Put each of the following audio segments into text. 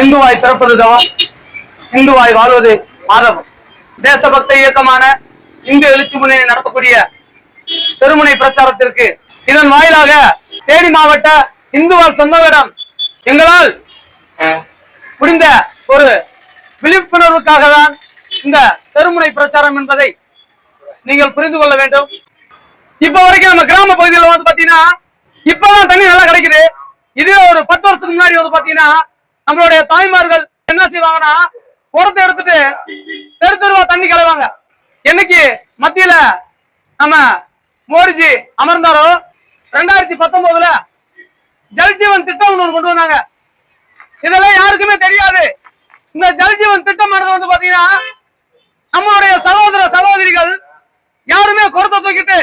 இந்துவாய் பிறப்பது தவம் இந்துவாய் வாழ்வது மாதவம். தேசபக்த இயக்கமான இந்து எழுச்சி முன்னணி நடத்தக்கூடிய திருமுனை பிரச்சாரத்திற்கு இதன் வாயிலாக தேனி மாவட்ட இந்துவால் சொந்தங்களிடம் எங்களால் முடிந்த ஒரு விழிப்புணர்வுக்காக தான் இந்த தெருமுனை பிரச்சாரம் என்பதை நீங்கள் புரிந்து கொள்ள வேண்டும். இப்ப வரைக்கும் நம்ம கிராம பகுதியில் வந்து பாத்தீங்கன்னா இப்பதான் தண்ணி நல்லா கிடைக்குது. இதே ஒரு பத்து வருஷத்துக்கு முன்னாடி வந்து பாத்தீங்கன்னா நம்மளுடைய தாய்மார்கள் என்ன செய்வாங்கன்னா குடத்தை எடுத்துட்டு தெரு தெருவா தண்ணி கலைவாங்க. என்னைக்கு மத்தியில நம்ம மோடிஜி அமர்ந்தாரோ ரெண்டாயிரத்தி பத்தொன்பதுல ஜல்ஜீவன் திட்டம் ஒன்று கொண்டு வந்தாங்க. இதெல்லாம் யாருக்குமே தெரியாது. இந்த ஜல்ஜீவன் திட்டமானது வந்து பாத்தீங்கன்னா நம்மளுடைய சகோதர சகோதரிகள் யாருமே குடத்தை தூக்கிட்டு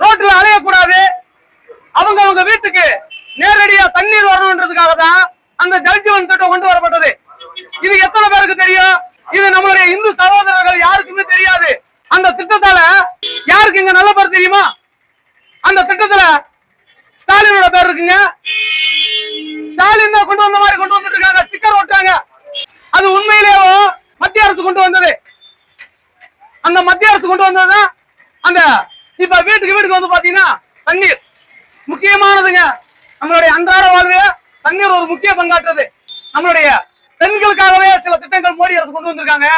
ரோட்ல அலையக்கூடாது. அவங்க அவங்க வீட்டுக்கு நேரடியா தண்ணீர் வரணுன்றதுக்காக தான் அந்த ஜல்ஜீவன் திட்டம் கொண்டு வரப்பட்டது. இது எத்தனை பேருக்கு தெரியும்? இது நம்மளுடைய இந்து சகோதரர்கள் யாருக்குமே தெரியாது. அந்த திட்டத்தால யாருக்கு இங்க நல்ல பேர் தெரியுமா? அந்த திட்டத்துல ஸ்டாலினோட பேர் இருக்குங்க. ஸ்டாலின் தான் கொண்டு வந்த மாதிரி கொண்டு வந்துட்டு இருக்காங்க. ஸ்டிக்கர் ஒட்டாங்க அது உண்மையிலேயே மத்திய அரசு கொண்டு வந்தது. அந்த மத்திய அரசு கொண்டு வந்தது அந்த இப்ப வீட்டுக்கு வீட்டுக்கு வந்து பாத்தீங்கன்னா தண்ணீர். முக்கியமானதுங்க. நம்மளுடைய அன்றாட வாழ்வே தண்ணீர் ஒரு முக்கிய பங்காற்றுறது நம்மளுடைய பெண்களுக்காகவே சில திட்டங்கள் மோடி அரசு கொண்டு வந்திருக்காங்க.